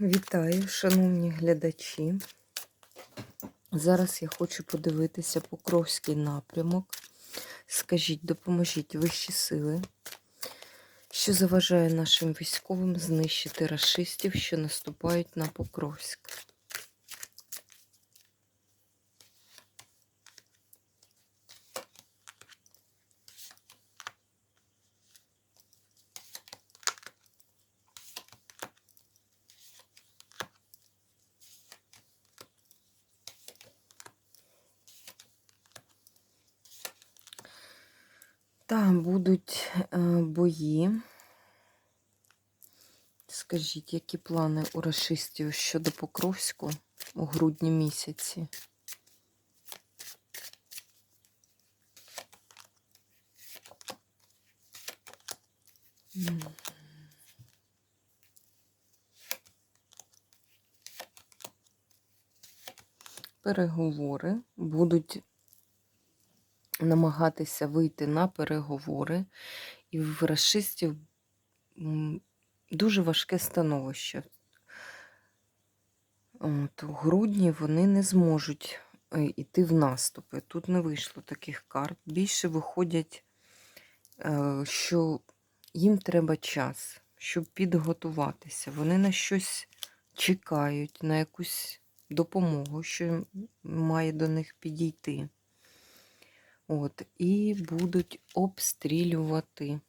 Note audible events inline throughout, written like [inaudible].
Вітаю, шановні глядачі. Зараз я хочу подивитися Покровський напрямок. Скажіть, допоможіть вищі сили, що заважає нашим військовим знищити расистів, що наступають на Покровськ. Так, будуть е, бої. Скажіть, які плани у расистів щодо Покровську у грудні місяці? Переговори будуть намагатися вийти на переговори, і в расистів дуже важке становище. От, у грудні вони не зможуть е, йти в наступи. Тут не вийшло таких карт. Більше виходять, е, що їм треба час, щоб підготуватися. Вони на щось чекають, на якусь допомогу, що має до них підійти. От, і будуть обстрілювати.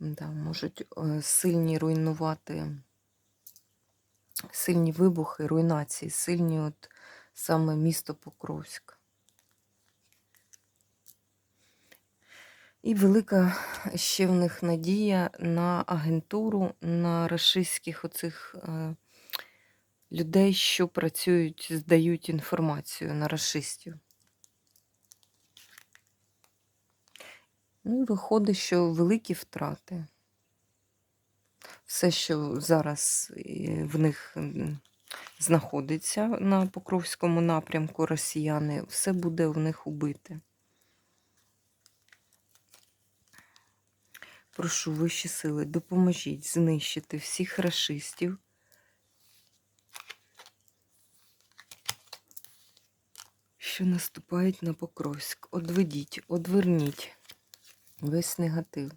Да, можуть е, сильні руйнувати, сильні вибухи, руйнації, сильні от саме місто Покровськ. І велика ще в них надія на агентуру, на рашистських оцих е, людей, що працюють, здають інформацію на расистів. Ну, виходить, що великі втрати. Все, що зараз е, в них знаходиться на Покровському напрямку росіяни, все буде в них убите. Прошу вищі сили, допоможіть знищити всіх расистів, що наступають на Покровськ. Одведіть, одверніть весь негатив.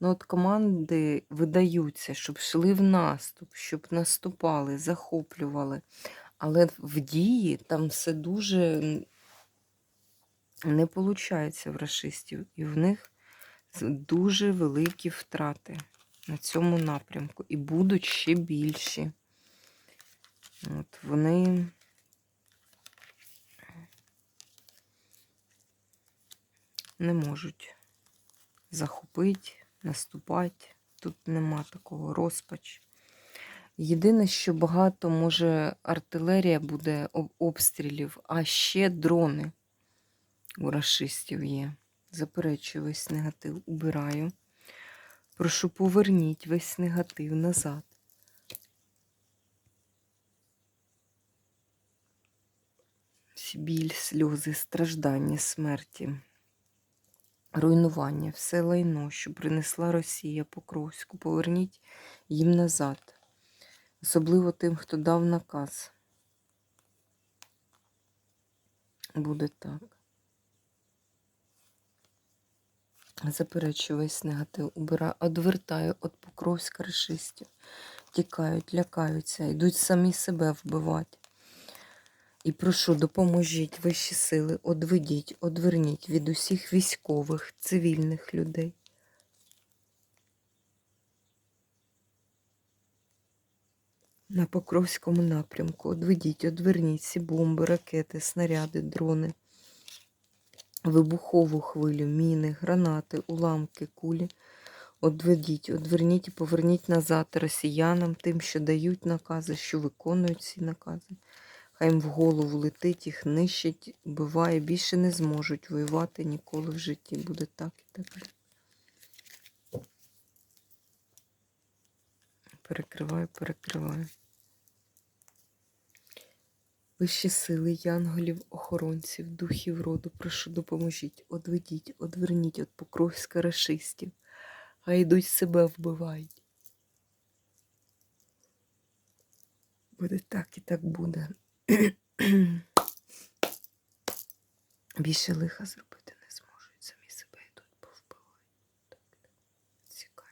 Ну, от команди видаються, щоб йшли в наступ, щоб наступали, захоплювали. Але в дії там все дуже не виходить в расистів. І в них дуже великі втрати на цьому напрямку. І будуть ще більші. От Вони не можуть захопити, наступати. Тут нема такого розпач. Єдине, що багато може артилерія буде обстрілів, а ще дрони у расистів є. Заперечую весь негатив, убираю. Прошу, поверніть весь негатив назад. Біль, сльози, страждання, смерті руйнування, все лайно, що принесла Росія Покровську, поверніть їм назад. Особливо тим, хто дав наказ. Буде так. Заперечую весь негатив, убираю, одвертаю від Покровська решистів. Тікають, лякаються, йдуть самі себе вбивати. І прошу, допоможіть вищі сили, одведіть, одверніть від усіх військових, цивільних людей. На Покровському напрямку одведіть, одверніть всі бомби, ракети, снаряди, дрони, вибухову хвилю, міни, гранати, уламки, кулі. Одведіть, одверніть і поверніть назад росіянам, тим, що дають накази, що виконують ці накази. А їм в голову летить, їх нищить, вбиває, більше не зможуть воювати ніколи в житті. Буде так і так. Перекриваю, перекриваю. Вищі сили, янголів, охоронців, духів роду, прошу, допоможіть, одведіть, одверніть від покровська расистів, хай йдуть себе вбивають. Буде так і так буде. [clears throat] Більше лиха зробити не зможуть. Самі себе тут повбивають. Цікаво.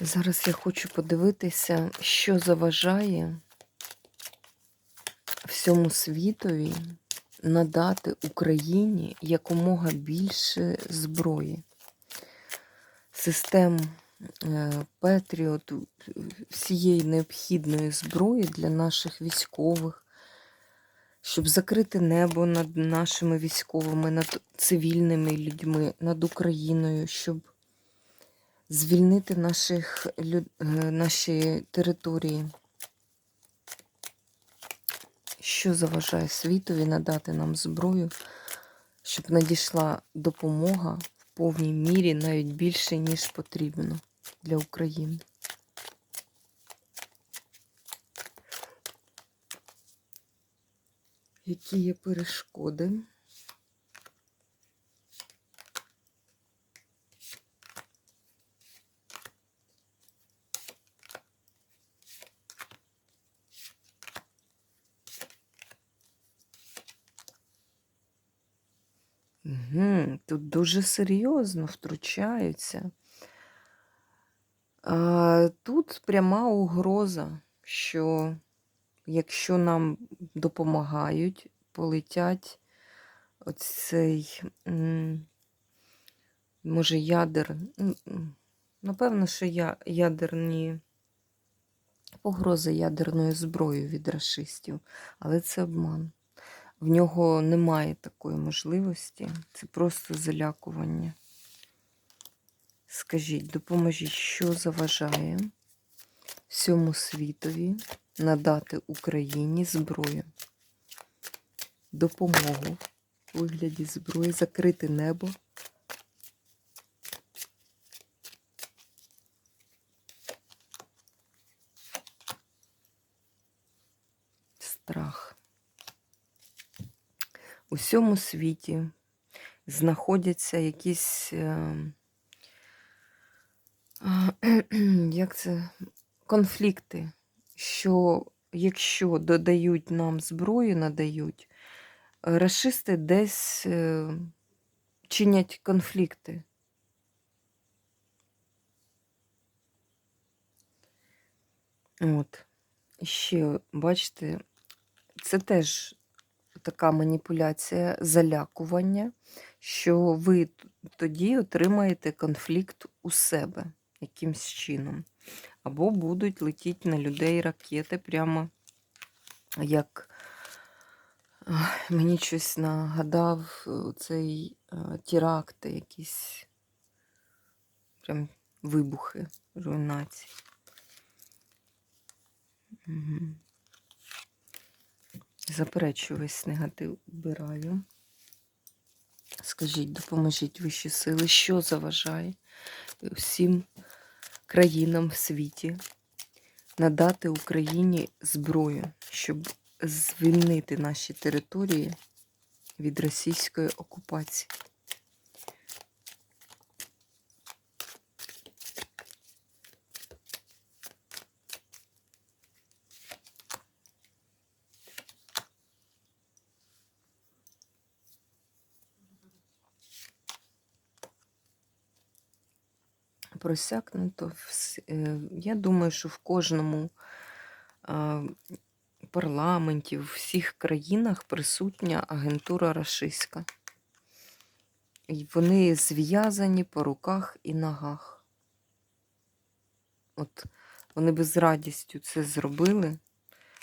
Зараз я хочу подивитися, що заважає всьому світові надати Україні якомога більше зброї, систем е, Петріот, всієї необхідної зброї для наших військових, щоб закрити небо над нашими військовими, над цивільними людьми, над Україною, щоб звільнити наших, е, наші території. Що заважає світові надати нам зброю, щоб надійшла допомога повній мірі, навіть більше, ніж потрібно для України. Які є перешкоди? Угу, тут дуже серйозно втручаються. Тут пряма угроза, що якщо нам допомагають, полетять оцей, може, ядер, напевно, що ядерні погрози ядерною зброєю від расистів, але це обман. В нього немає такої можливості, це просто залякування. Скажіть, допоможіть, що заважає всьому світові надати Україні зброю, допомогу у вигляді зброї, закрити небо. Страх. У всьому світі знаходяться якісь, е, [clears throat] як це, конфлікти, що якщо додають нам зброю, надають, рашисти десь е, чинять конфлікти. От. Ще, бачите, це теж така маніпуляція, залякування, що ви тоді отримаєте конфлікт у себе якимсь чином. Або будуть летіти на людей ракети прямо як мені щось нагадав е, цей теракти, якісь прям вибухи, руйнації. Угу. Заперечую весь негатив, вбираю. Скажіть, допоможіть вищі сили, що заважає всім країнам в світі надати Україні зброю, щоб звільнити наші території від російської окупації. Просякнуто. е, Я думаю, що в кожному парламенті, в всіх країнах присутня агентура рашистська. І вони зв'язані по руках і ногах. От вони би з радістю це зробили,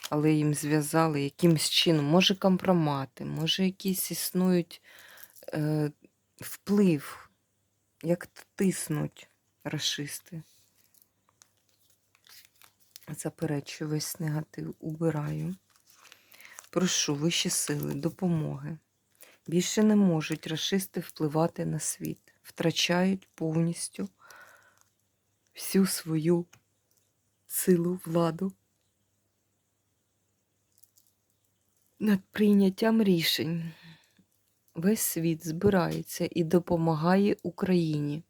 але їм зв'язали якимсь чином, може компромати, може якісь існують е, вплив, як тиснуть расисти. Заперечую весь негатив, убираю. Прошу вищі сили, допомоги. Більше не можуть расисти впливати на світ, втрачають повністю всю свою силу, владу над прийняттям рішень. весь світ збирається і допомагає Україні.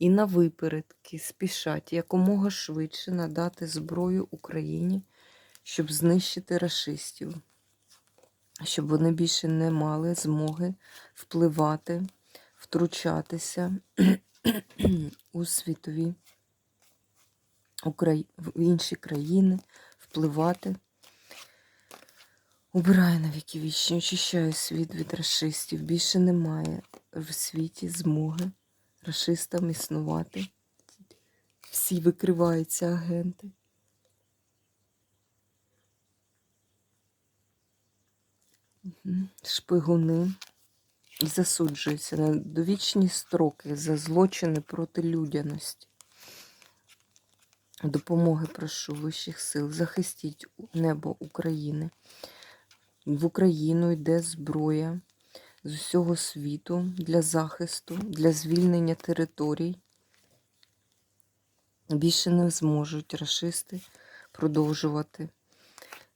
І на випередки спішать якомога швидше надати зброю Україні, щоб знищити рашистів, щоб вони більше не мали змоги впливати, втручатися [clears throat] у світові в інші країни, впливати. Убирає на віки вічні, очищає світ від расистів. Більше немає в світі змоги расистам існувати. Всі викриваються агенти. Шпигуни і засуджуються на довічні строки за злочини проти людяності. Допомоги прошу вищих сил. Захистіть небо України. В Україну йде зброя з усього світу для захисту, для звільнення територій. Більше не зможуть рашисти продовжувати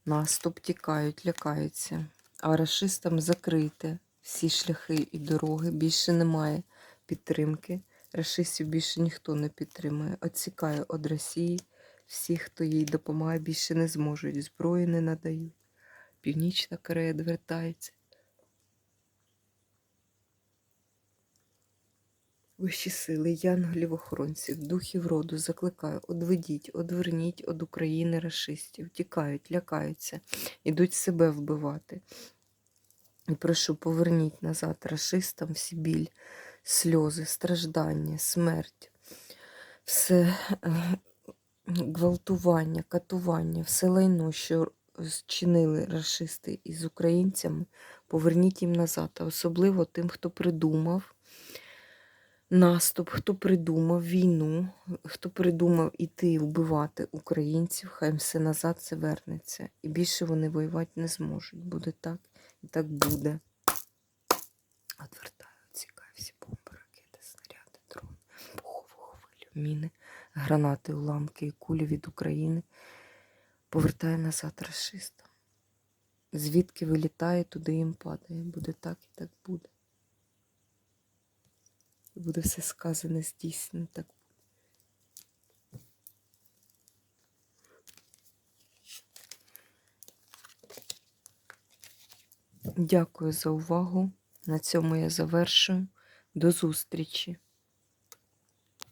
наступ, тікають, лякаються. А рашистам закрите всі шляхи і дороги. Більше немає підтримки. Рашистів більше ніхто не підтримує. Отсікає від Росії. Всі, хто їй допомагає, більше не зможуть. Зброї не надають. Північна Корея відвертається. Вищі сили, янголів-охоронців, духів роду закликаю, одведіть, одверніть від України рашистів, тікають, лякаються, ідуть себе вбивати. І прошу, поверніть назад рашистам всі біль, сльози, страждання, смерть, все е, гвалтування, катування, все лайно, що зчинили рашисти із українцями, поверніть їм назад, а особливо тим, хто придумав наступ, хто придумав війну, хто придумав іти вбивати українців, хай все назад це вернеться. І більше вони воювати не зможуть. Буде так і так буде. Отвертаю, цікаві всі бомби, ракети, снаряди, дрони, пухову хвилю, міни, гранати, уламки і кулі від України. Повертає назад расистам. Звідки вилітає, туди їм падає. Буде так і так буде. І буде все сказане, здійснено так. Дякую за увагу. На цьому я завершую. До зустрічі!